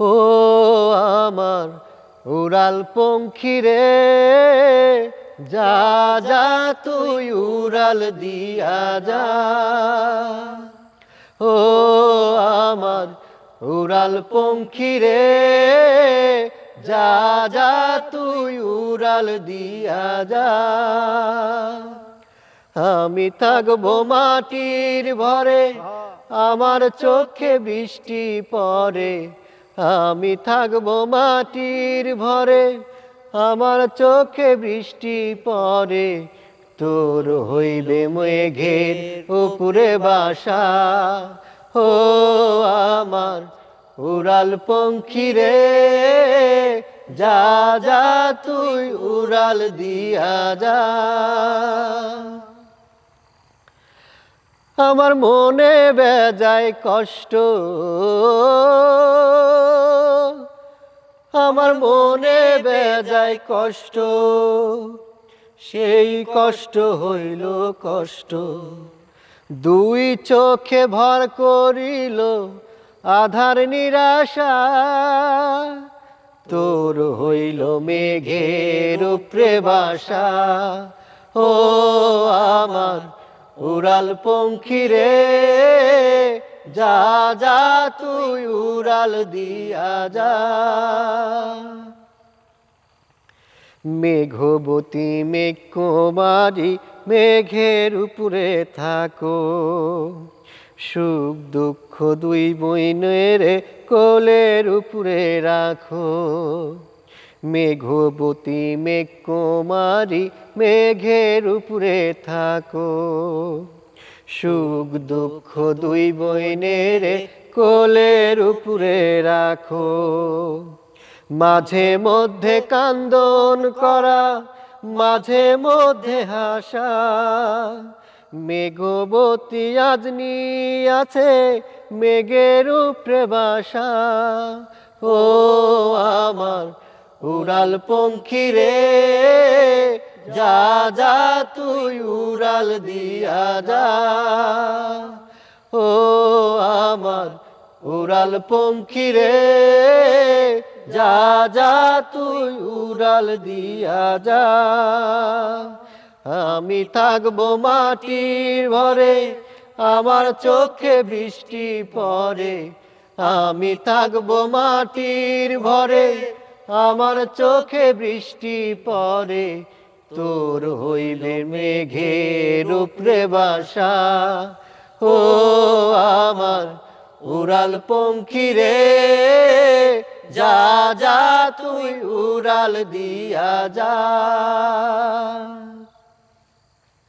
ও আমার উড়াল পঙ্খী রে, যা যা, তুই উড়াল দিয়া যা। ও আমার উড়াল পঙ্খী রে, যা যা, তুই উড়াল দিয়া যা। আমি থাকব মাটির ভরে, আমার চোখে বৃষ্টি পড়ে আমি থাকব মাটির ভরে, আমার চোখে বৃষ্টি পড়ে তোর হইবে মেঘের উপরে বাসা, ও আমার উড়াল পঙ্খী রে। যা যা তুই উড়াল দিয়া যা। আমার মনে বেজায় কষ্ট আমার মনে বেজায় কষ্ট, সেই কষ্ট হইল কষ্ট। দুই চোখে ভর করিল আধার নিরাশা, তোর হইল মেঘের উপরে বাসা। ও আমার উড়াল পঙ্খী রে যা যা তুই উড়াল দিয়া যা। মেঘবতী মেঘ কুমারী মেঘের উপরে থাকো। সুখ দুঃখ দুই বইনের কোলের উপরে রাখো। মেঘবতী মেঘ কুমারী মেঘের উপরে থাকো। সুখ, দুঃখ দুই বইনের কোলের উপরে রাখো। মাঝে মধ্যে কান্দন করা, মাঝে মধ্যে হাসা। মেঘবতী আজনি আছে মেঘের উপরে বাসা। ও আমার উড়াল পঙ্খী রে। যা যা তুই উড়াল দিয়া যা। ও আমার উড়াল পঙ্খী রে, যা যা তুই উড়াল দিয়া যা। আমি থাকব মাটির ভরে, আমার চোখে বৃষ্টি পরে। আমি থাকব মাটির ভরে, আমার চোখে বৃষ্টি পড়ে তোর হইবে মেঘের উপরে বাসা। ও আমার উড়াল পঙ্খী রে, যা যা তুই উড়াল দিয়া যা।